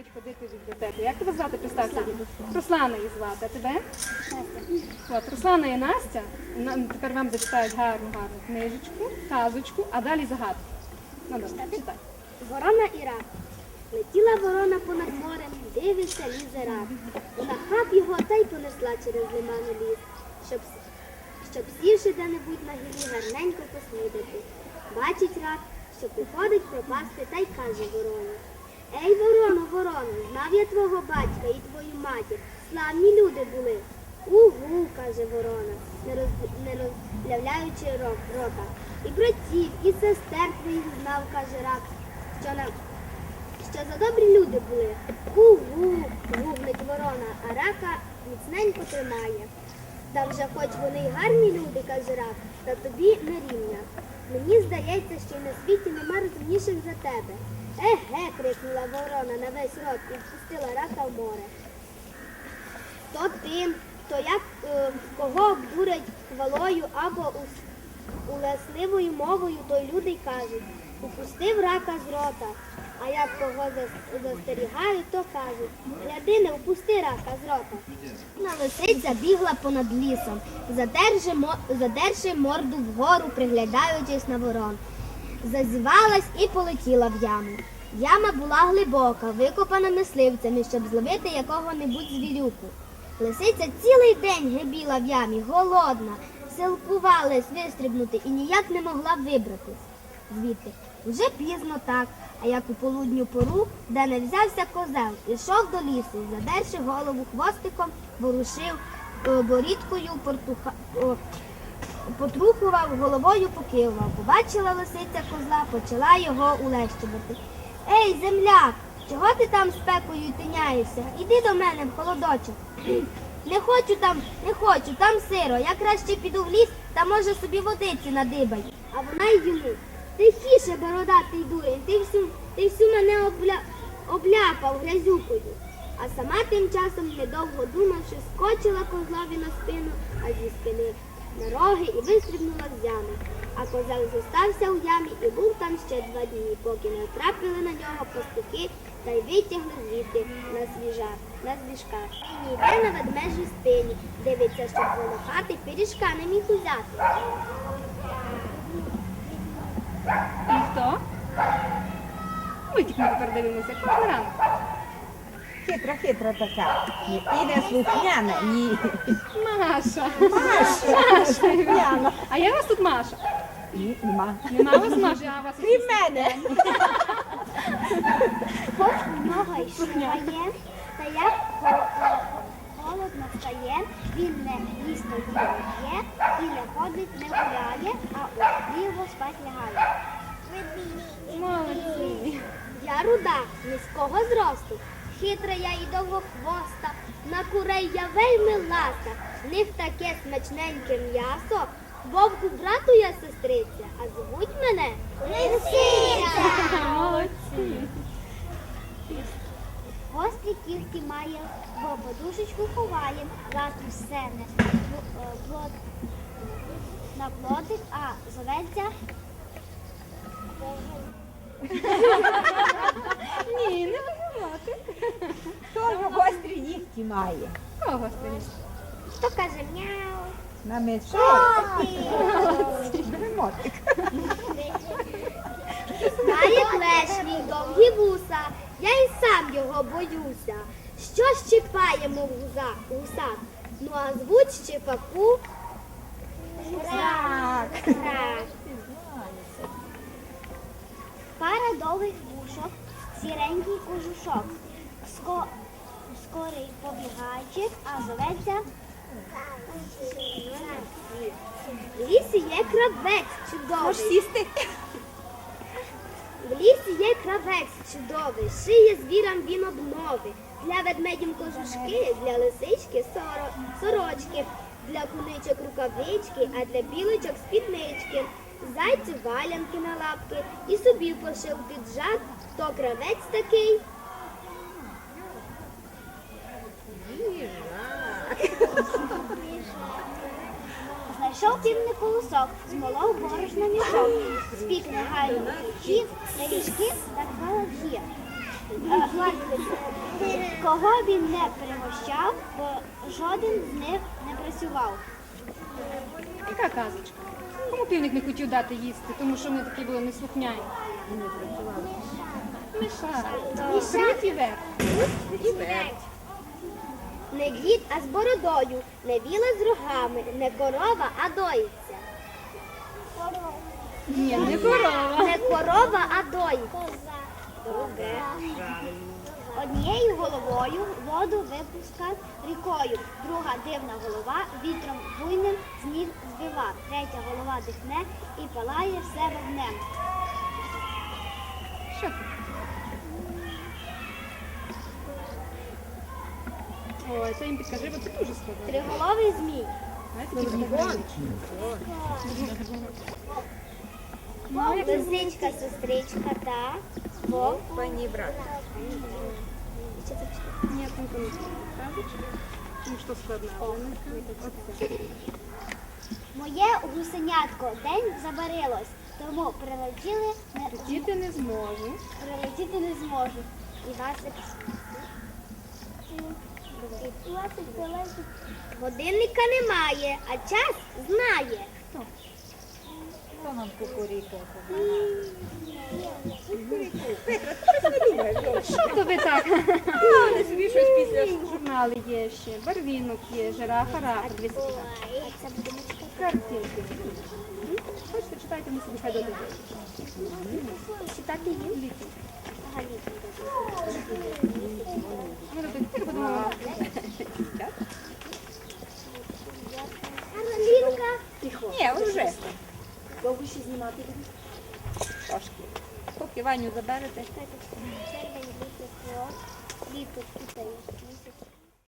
любить ходити в бібліотеку. Як тебе звати? Представся. Руслана її звати. А тебе? От, Руслана і Настя. Нам тепер вам зачитають гарну, гарну книжечку, казочку, а далі загадку. Ну, добре, читай. Ворона і рак. Летіла ворона понад морем, дивиться, лізе рак. Вона хап його та й понесла через лиману ліс, щоб, щоб сівши де-небудь на гілі гарненько поснідати. Бачить рак, що приходить пропасти та й каже вороні. Ей, вороно, вороно, знав я твого батька і твою матір. Славні люди були. Угу, каже ворона, не, роз, не розлявляючи ро- рота. І братів, і сестер твоїх знав, каже рак, що на що за добрі люди були. Угу, гуглить ворона, а рака міцненько тримає. Та вже хоч вони й гарні люди, каже рак, та тобі не рівня. Мені здається, що на світі нема розумніших за тебе. Еге, крикнула ворона на весь рот і впустила рака в море. То тим, то як е, кого обдурять хвалою або улесливою мовою, то люди й кажуть, упустив рака з рота. А як кого зас- застерігають, то кажуть, гляди, не впусти рака з рота. На лисиця бігла понад лісом, задержи, задерши морду вгору, приглядаючись на ворон. Зазівалась і полетіла в яму. Яма була глибока, викопана мисливцями, щоб зловити якого-небудь звірюку. Лисиця цілий день гибіла в ямі, голодна, силкувалась вистрибнути і ніяк не могла вибратись звідти. Вже пізно так, а як у полудню пору, де не взявся козел, ішов до лісу, задерши голову хвостиком, ворушив е, борідкою потрухував, головою покивав. Побачила лисиця козла, почала його улещувати. Ей, земляк, чого ти там спекою тиняєшся? Іди до мене в холодочок. Не хочу там, не хочу, там сиро. Я краще піду в ліс та може собі водиці надибай. А вона й йому. Тихіше, бородатий дурень, ти всю, ти всю мене обля... обляпав грязюкою. А сама тим часом, недовго думавши, скочила козлові на спину, а зі спини на роги і вистрибнула з ями. А козел зостався у ямі і був там ще два дні, поки не трапили на нього пастухи та й витягли звідти на свіжа, на звіжка. І йде на ведмежій спині, дивиться, щоб волохати пиріжка не міг узяти. І хто? Мультик ми тепер дивимося. Ранок. Хитра, хитра така. Ні, І не слухняна, ні. Маша. Маша, слухняна. А я вас тут Маша. Ні, нема. Нема вас Маша, а вас Крім мене. Хоч у нього й шугає, та як холодно стає, він не їсти п'є і не ходить, не гуляє, а у ліво спать лягає. Молодці. Я руда, низького зросту, хитра я і довгохвоста, на курей я вельми ласта, не в таке смачненьке м'ясо, вовку брату я сестриця, а звуть мене Лисиця. Молодці. Гострі кігті має, бо подушечку ховає, раз все не е, плод, на плодик, а зоветься Ні, не вигравати. Хто гострі нігті має? Кого стріляти? хто каже мяу. На мишей. Мотик. Має клешні, довгі вуса, я і сам його боюся. Що щипає, мов гуза, гуса? Ну а звуть щепаку. Так. Так. Довгих вушок, сіренький кожушок. Ско... Скорий побігайчик, а зоветься. В лісі є кравець чудовий. Можеш сісти? В лісі є кравець чудовий, шиє звірам він обнови. Для ведмедів кожушки, для лисички соро- сорочки, для куничок рукавички, а для білочок спіднички. Зайцю валянки на лапки і собі пошив піджак, то кравець такий. Знайшов півний колосок, змолов борошно мішок, спік негайно хліб, на ріжки та клала в гір. Кого він не пригощав, бо жоден з них не працював. Яка казочка? Кому півник не хотів дати їсти, тому що вони такі були неслухняні? Миша. Крит і верх. Не дід, а з бородою, не віла з рогами, не корова, а доїться. Ні, не корова. Не корова, а доїться. Добре. Однією головою воду випускав рікою, друга дивна голова вітром буйним з ніг збивав, третя голова дихне і палає все вогнем. Що це? Ой, це їм підкажи, бо це дуже складно. Триголовий змій. Проблеми. Ну, Лисичка, сестричка та вовк. Пані брат. Там там казочка. Ну, що складно. Моє гусенятко день забарилось, тому прилетіли, не, не зможу. прилетіти не зможу. І Васик. Годинника немає, а час знає. Хто нам кукурікав? Що то ви так? Але собі щось після Журнали є ще, барвінок є, жирафа, рапор, дві Картинки. Хочете, читайте, ми собі хай додому. читати їм. Ага. Ми будемо Карлінка. Ні, вже. Ще знімати буде. Трошки. Поки Ваню заберете. Літо, літо, місяць.